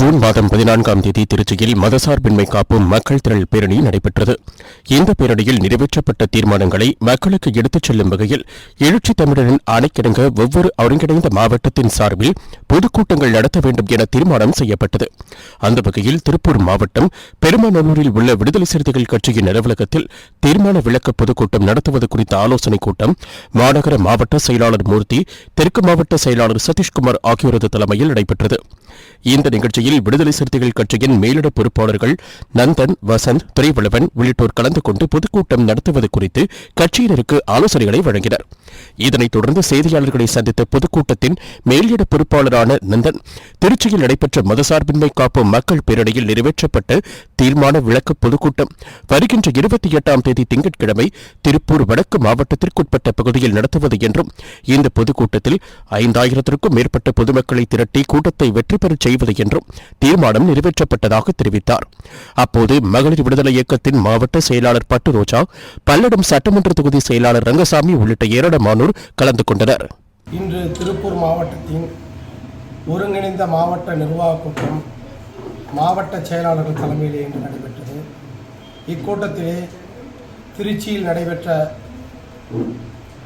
June மாதம் பதினான்காம் தேதி திருச்சியில் மதசார்பின்மை காப்பும் மக்கள் திரள் பேரணி நடைபெற்றது. இந்த பேரணியில் நிறைவேற்றப்பட்ட தீர்மானங்களை மக்களுக்கு எடுத்துச் செல்லும் வகையில் எழுச்சி தமிழரின் அணைக்கிடங்க ஒவ்வொரு ஒருங்கிணைந்த மாவட்டத்தின் சார்பில் பொதுக்கூட்டங்கள் நடத்த வேண்டும் என தீர்மானம் செய்யப்பட்டது. அந்த வகையில் திருப்பூர் மாவட்டம் பெருமாநல்லூரில் உள்ள விடுதலை சிறுத்தைகள் கட்சியின் அலுவலகத்தில் தீர்மான விளக்க பொதுக்கூட்டம் நடத்துவது குறித்த ஆலோசனைக் கூட்டம் மாநகர மாவட்ட செயலாளர் மூர்த்தி தெற்கு மாவட்ட செயலாளர் சதீஷ்குமார் ஆகியோரது தலைமையில் நடைபெற்றது. இந்த நிகழ்ச்சியில் விடுதலை சிறுத்தைகள் கட்சியின் மேலிட பொறுப்பாளர்கள் நந்தன் வசந்த் துரைவளவன் உள்ளிட்டோர் கலந்து கொண்டு பொதுக்கூட்டம் நடத்துவது குறித்து கட்சியினருக்கு ஆலோசனைகளை வழங்கினர். இதனைத் தொடர்ந்து செய்தியாளர்களை சந்தித்த பொதுக்கூட்டத்தின் மேலிட பொறுப்பாளரான நந்தன் திருச்சியில் நடைபெற்ற மதசார்பின்மை காப்பு மக்கள் பேரணியில் நிறைவேற்றப்பட்ட தீர்மான விளக்க பொதுக்கூட்டம் வருகின்ற இருபத்தி எட்டாம் தேதி திங்கட்கிழமை திருப்பூர் வடக்கு மாவட்டத்திற்குட்பட்ட பகுதியில் நடத்துவது என்றும் இந்த பொதுக்கூட்டத்தில் ஐந்தாயிரத்திற்கும் மேற்பட்ட பொதுமக்களை திரட்டி கூட்டத்தை வெற்றி பெறச் செய்வது என்றும் தீர்மானம் நிறைவேற்றப்பட்டதாக தெரிவித்தார். அப்போது மகளிர் விடுதலை இயக்கத்தின் மாவட்ட செயலாளர் பட்டு ரோஜா பல்லடம் சட்டமன்ற தொகுதி செயலாளர் ரங்கசாமி உள்ளிட்ட ஏராளமானோர் கலந்து கொண்டனர். இன்று திருப்பூர் மாவட்டத்தின் ஒருங்கிணைந்த மாவட்ட நிர்வாக கூட்டம் மாவட்ட செயலாளர்கள் தலைமையிலே இன்று நடைபெற்றது. இக்கூட்டத்திலே திருச்சியில் நடைபெற்ற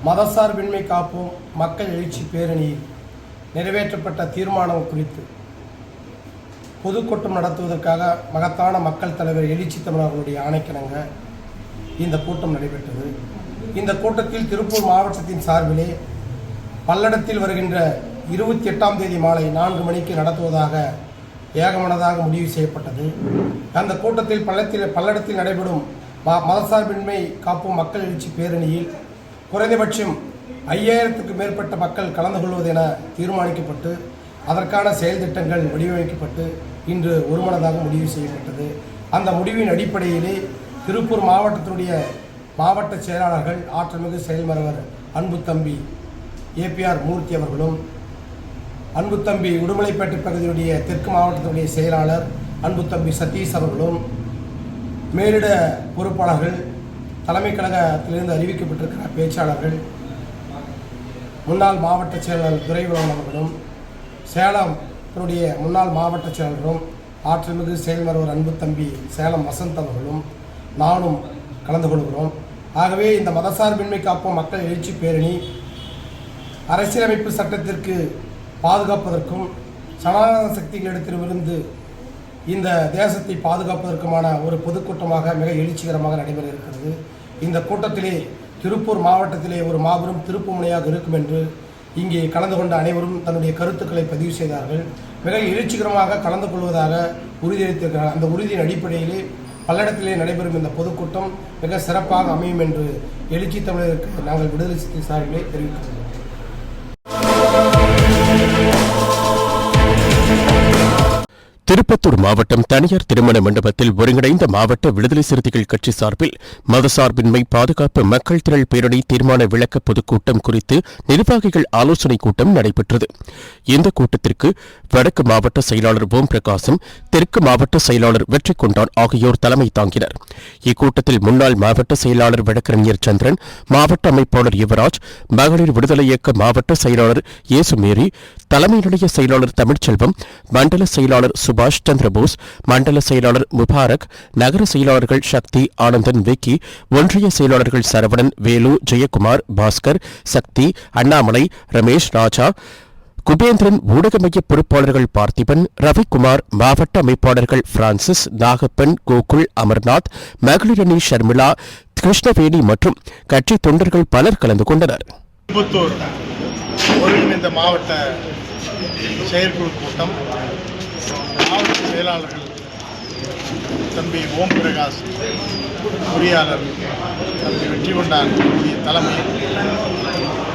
மதசார்பின்மை காப்போம் மக்கள் எழுச்சி பேரணியில் நிறைவேற்றப்பட்ட தீர்மானம் குறித்து பொதுக்கூட்டம் நடத்துவதற்காக மகத்தான மக்கள் தலைவர் எழுச்சி தமிழர்களுடைய ஆணைக்கிணங்க இந்த கூட்டம் நடைபெற்றது. இந்த கூட்டத்தில் திருப்பூர் மாவட்டத்தின் சார்பிலே பல்லடத்தில் வருகின்ற இருபத்தி எட்டாம் தேதி மாலை நான்கு மணிக்கு நடத்துவதாக ஏகமனதாக முடிவு செய்யப்பட்டது. அந்த கூட்டத்தில் பள்ளத்தில் பல்லடத்தில் நடைபெறும் ம மதசார்பின்மை காப்பும் மக்கள் எழுச்சி பேரணியில் குறைந்தபட்சம் ஐயாயிரத்துக்கு மேற்பட்ட மக்கள் கலந்து கொள்வது என தீர்மானிக்கப்பட்டு அதற்கான செயல் திட்டங்கள் வடிவமைக்கப்பட்டு இன்று ஒருமனதாக முடிவு செய்யப்பட்டது. அந்த முடிவின் அடிப்படையிலே திருப்பூர் மாவட்டத்தினுடைய மாவட்ட செயலாளர்கள் ஆற்றல்மிகு செயல்மரவர் அன்பு தம்பி ஏபிஆர் மூர்த்தி அவர்களும் அன்பு தம்பி உடுமலைப்பேட்டை பகுதியுடைய தெற்கு மாவட்டத்தினுடைய செயலாளர் அன்பு தம்பி சதீஷ் அவர்களும் மேலிட பொறுப்பாளர்கள் தலைமை கழகத்திலிருந்து அறிவிக்கப்பட்டிருக்கிற பேச்சாளர்கள் முன்னாள் மாவட்ட செயலாளர் துரைவளவன் அவர்களும் சேலம் சேலத்தினுடைய முன்னாள் மாவட்ட செயலரும் ஆற்றல்மிகு செயல்மருவர் அன்பு தம்பி சேலம் வசந்த் அவர்களும் நானும் கலந்து கொள்கிறோம். ஆகவே இந்த மதசார்பின்மை காப்போம் மக்கள் எழுச்சி பேரணி அரசியலமைப்பு சட்டத்திற்கு பாதுகாப்பதற்கும் சனாதன சக்திகளிடத்திலிருந்து இந்த தேசத்தை பாதுகாப்பதற்குமான ஒரு பொதுக்கூட்டமாக மிக எழுச்சிகரமாக நடைபெற இருக்கிறது. இந்த கூட்டத்திலே திருப்பூர் மாவட்டத்திலே ஒரு மாபெரும் திருப்புமுனையாக இருக்கும் என்று இங்கே கலந்து கொண்ட அனைவரும் தன்னுடைய கருத்துக்களை பதிவு செய்தார்கள். மிக எழுச்சிகரமாக கலந்து கொள்வதாக உறுதியளித்திருக்கிறார். அந்த உறுதியின் அடிப்படையிலே பல்லடத்திலே நடைபெறும் இந்த பொதுக்கூட்டம் மிக சிறப்பாக அமையும் என்று எழுச்சி தமிழருக்கு நாங்கள் விடுதலை சிறுத்தை சார்பிலே தெரிவிக்கிறோம். திருப்பத்தூர் மாவட்டம் தனியார் திருமண மண்டபத்தில் ஒருங்கிணைந்த மாவட்ட விடுதலை சிறுத்தைகள் கட்சி சார்பில் மதசார்பின்மை பாதுகாப்பு மக்கள் திரள் பேரணி தீர்மான விளக்க பொதுக்கூட்டம் குறித்து நிர்வாகிகள் ஆலோசனைக் கூட்டம் நடைபெற்றது. இந்த கூட்டத்திற்கு வடக்கு மாவட்ட செயலாளர் ஓம் பிரகாசம் தெற்கு மாவட்ட செயலாளர் வெற்றி கொண்டான் ஆகியோர் தலைமை தாங்கினர். இக்கூட்டத்தில் முன்னாள் மாவட்ட செயலாளர் வழக்கறிஞர் சந்திரன் மாவட்ட அமைப்பாளர் யுவராஜ் மகளிர் விடுதலை இயக்க மாவட்ட செயலாளர் இயேசுமேரி தலைமை நிலைய செயலாளர் தமிழ்ச்செல்வம் மண்டல செயலாளர் சுபா சுபாஷ் சந்திரபோஸ் மண்டல செயலாளர் முபாரக் நகர செயலாளர்கள் சக்தி ஆனந்தன் விக்கி ஒன்றிய செயலாளர்கள் சரவணன் வேலு ஜெயக்குமார் பாஸ்கர் சக்தி அண்ணாமலை ரமேஷ் ராஜா குபேந்திரன் ஊடக மைய பொறுப்பாளர்கள் பார்த்திபன் ரவிக்குமார் மாவட்ட அமைப்பாளர்கள் பிரான்சிஸ் நாகப்பன் கோகுல் அமர்நாத் மகளிரணி ஷர்மிளா கிருஷ்ணவேணி மற்றும் கட்சி தொண்டர்கள் பலர் கலந்து கொண்டனர். ஒருங்கிணைந்த மாவட்ட செயற்குழு கூட்டம் மாவட்ட செயலாளர்கள் தம்பி ஓம் பிரகாஷ் பொறியாளர் தம்பி வெற்றிகொண்டான் அவருடைய தலைமை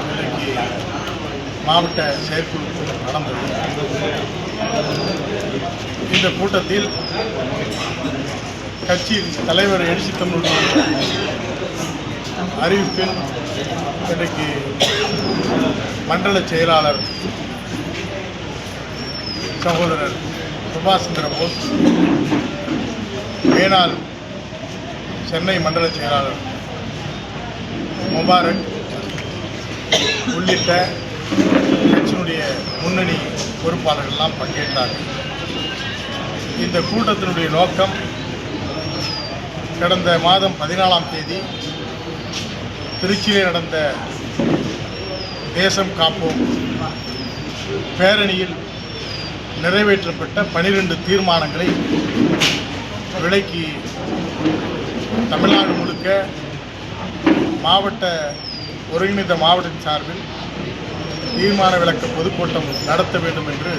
இன்றைக்கு மாவட்ட செயற்குழு கூட்டம் நடந்தது. இந்த கூட்டத்தில் கட்சியின் தலைவர் எழுச்சி தமிழுடைய அறிவிப்பில் இன்றைக்கு மண்டல செயலாளர் சகோதரர் சுபாஷ் சந்திர போஸ் சென்னை மண்டல செயலாளர் முபாரக் உள்ளிட்ட கட்சியினுடைய முன்னணி பொறுப்பாளர்கள்லாம் பங்கேற்றார்கள் இந்த கூட்டத்தினுடைய நோக்கம் கடந்த மாதம் பதினாலாம் தேதி திருச்சியில் நடந்த தேசம் காப்போம் பேரணியில் நிறைவேற்றப்பட்ட பனிரெண்டு தீர்மானங்களை விலைக்கு தமிழ்நாடு முழுக்க மாவட்ட ஒருங்கிணைந்த மாவட்டத்தின் சார்பில் தீர்மான விளக்க பொதுக்கூட்டம் நடத்த வேண்டும் என்று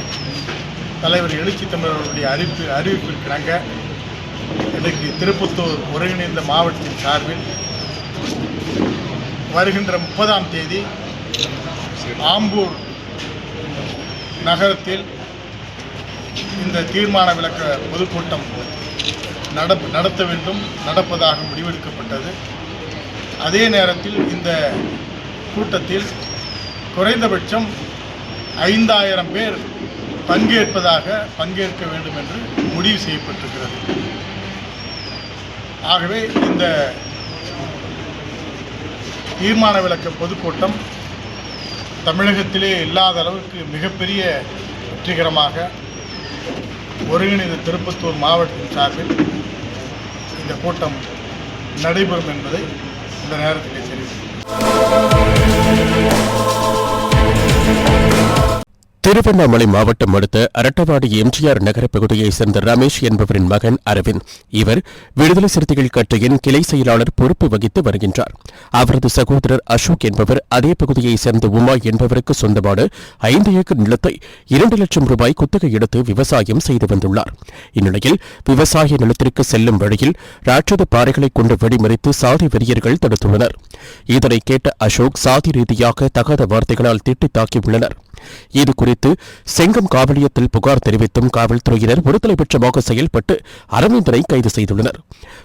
தலைவர் எழுச்சி தமிழர்களுடைய அறிவிப்பு அறிவிப்பிற்கிணங்க இன்றைக்கு திருப்பத்தூர் ஒருங்கிணைந்த மாவட்டத்தின் சார்பில் வருகின்ற முப்பதாம் தேதி ஆம்பூர் நகரத்தில் இந்த தீர்மான விளக்க பொதுக்கூட்டம் நட நடத்த வேண்டும் நடப்பதாக முடிவெடுக்கப்பட்டது. அதே நேரத்தில் இந்த கூட்டத்தில் குறைந்தபட்சம் ஐந்தாயிரம் பேர் பங்கேற்பதாக பங்கேற்க வேண்டும் என்று முடிவு செய்யப்பட்டிருக்கிறது. ஆகவே இந்த தீர்மான விளக்க பொதுக்கூட்டம் தமிழகத்திலே இல்லாத அளவுக்கு மிகப்பெரிய வெற்றிகரமாக ஒருங்கிணைந்த திருப்பத்தூர் மாவட்டத்தின் சார்பில் இந்த கூட்டம் நடைபெறும் என்பதை இந்த நேரத்தில் தெரிவிக்கிறேன் திருவண்ணாமலை மாவட்டம் அடுத்த அரட்டவாடி எம்ஜிஆர் நகர பகுதியைச் சேர்ந்த ரமேஷ் என்பவரின் மகன் அரவிந்த். இவர் விடுதலை சிறுத்தைகள் கட்சியின் கிளை செயலாளர் பொறுப்பு வகித்து வருகின்றார். அவரது சகோதரர் அசோக் என்பவர் அதே பகுதியைச் சேர்ந்த உமா என்பவருக்கு சொந்தமான ஐந்து ஏக்கர் நிலத்தை இரண்டு லட்சம் ரூபாய் குத்தகை எடுத்து விவசாயம் செய்து வந்துள்ளார். இந்நிலையில் விவசாய நிலத்திற்கு செல்லும் வழியில் ராட்சத பாறைகளை கொண்டு வெடிமறித்து சாதி வெறியர்கள் தடுத்துள்ளனர். இதனை கேட்ட அசோக் சாதி ரீதியாக தகாத வார்த்தைகளால் திட்டி தாக்கியுள்ளனர். இது குறித்து செங்கம் காவலியத்தில் புகார் தெரிவித்தும் காவல்துறையினர் ஒருதலைபட்சமாக செயல்பட்டு அரவிந்தனை கைது செய்துள்ளனர்.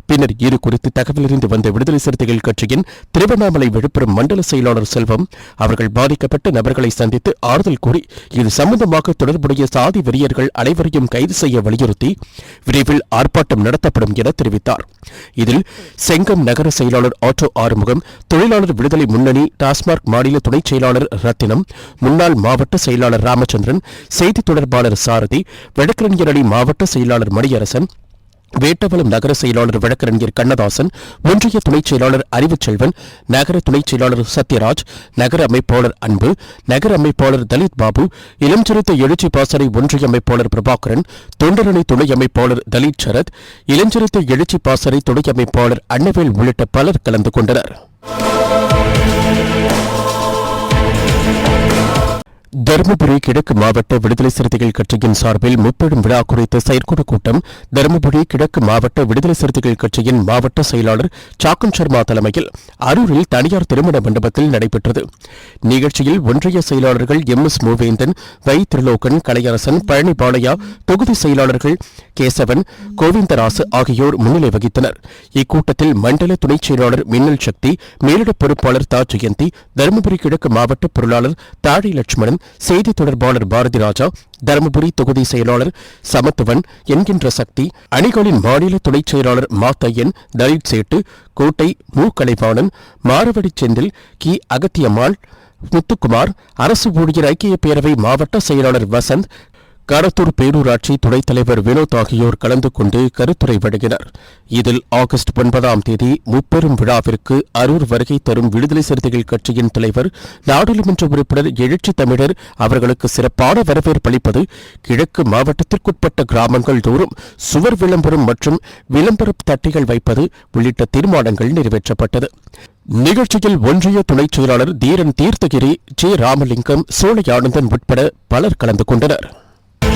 பின்னர் இது குறித்து தகவலறிந்து வந்த விடுதலை சிறுத்தைகள் கட்சியின் திருவண்ணாமலை விழுப்புரம் மண்டல செயலாளர் செல்வம் அவர்கள் பாதிக்கப்பட்ட நபர்களை சந்தித்து ஆறுதல் கூறி இது சம்பந்தமாக தொடர்புடைய சாதி வெறியர்கள் அனைவரையும் கைது செய்ய வலியுறுத்தி விரைவில் ஆர்ப்பாட்டம் நடத்தப்படும் என தெரிவித்தார். இதில் செங்கம் நகர செயலாளர் ஆட்டோ ஆறுமுகம் தொழிலாளர் விடுதலை முன்னணி டாஸ்மார்க் மாநில துணைச் செயலாளர் ரத்தினம் முன்னாள் மாவட்ட செயலாளர் ராமச்சந்திரன் செய்தி தொடர்பாளர் சாரதி வழக்கறிஞர் அணி மாவட்ட செயலாளர் மணியரசன் வேட்டவலம் நகர செயலாளர் வழக்கறிஞர் கண்ணதாசன் ஒன்றிய துணைச் செயலாளர் அறிவுச்செல்வன் நகர துணைச் செயலாளர் சத்யராஜ் நகர அமைப்பாளர் அன்பு நகர அமைப்பாளர் தலித் பாபு இளஞ்சிறுத்த எழுச்சி பாசறை ஒன்றிய அமைப்பாளர் பிரபாகரன் தொண்டரணி துணை அமைப்பாளர் தலித் சரத் இளஞ்சிறுத்த எழுச்சி பாசறை துணை அமைப்பாளர் அன்னவேல் உள்ளிட்ட பலர் கலந்து கொண்டனர். தருமபுரி கிழக்கு மாவட்ட விடுதலை சிறுத்தைகள் கட்சியின் சார்பில் முப்பெரும் விழா குறித்த செயற்குழு கூட்டம் தருமபுரி கிழக்கு மாவட்ட விடுதலை சிறுத்தைகள் கட்சியின் மாவட்ட செயலாளர் சாக்கன் சர்மா தலைமையில் அரூரில் தனியார் திருமண மண்டபத்தில் நடைபெற்றது. நிகழ்ச்சியில் ஒன்றிய செயலாளர்கள் எம் எஸ் மூவேந்தன் வை திருலோகன் கலையரசன் பழனி பாளையா தொகுதி செயலாளர்கள் கேசவன் கோவிந்தராசு ஆகியோர் முன்னிலை வகித்தனர். இக்கூட்டத்தில் மண்டல துணைச் செயலாளர் மின்னல் சக்தி மேலிட பொறுப்பாளர் தா ஜெயந்தி தருமபுரி கிழக்கு மாவட்ட பொருளாளர் தாழை லட்சுமணன் செய்தி தொடர்பாளர் பாரதி ராஜா தருமபுரி தொகுதி செயலாளர் சமத்துவன் என்கின்ற சக்தி அணிகளின் மாநில துணைச் செயலாளர் மாத்தையன் தலித் சேட்டு கோட்டை மு கலைவாணன் மாரவடி செந்தில் கி. அகத்தியம்மாள் முத்துக்குமார் அரசு ஊழியர் ஐக்கிய பேரவை மாவட்ட செயலாளர் வசந்த் கரத்தூர் பேரூராட்சி துணைத் தலைவர் வினோத் ஆகியோர் கலந்து கொண்டு கருத்துரை வழங்கினர். இதில் ஆகஸ்ட் ஒன்பதாம் தேதி முப்பெரும் விழாவிற்கு அரூர் வருகை தரும் விடுதலை சிறுத்தைகள் கட்சியின் தலைவர் நாடாளுமன்ற உறுப்பினர் எழுச்சி தமிழர் அவர்களுக்கு சிறப்பான வரவேற்பளிப்பது கிழக்கு மாவட்டத்திற்குட்பட்ட கிராமங்கள் தோறும் சுவர் விளம்பரம் மற்றும் விளம்பர தட்டிகள் வைப்பது உள்ளிட்ட தீர்மானங்கள் நிறைவேற்றப்பட்டது. நிகழ்ச்சியில் ஒன்றிய துணைச் செயலாளர் தீரன் தீர்த்தகிரி ஜே ராமலிங்கம் சோழையானந்தன் உட்பட பலர் கலந்து கொண்டனர்.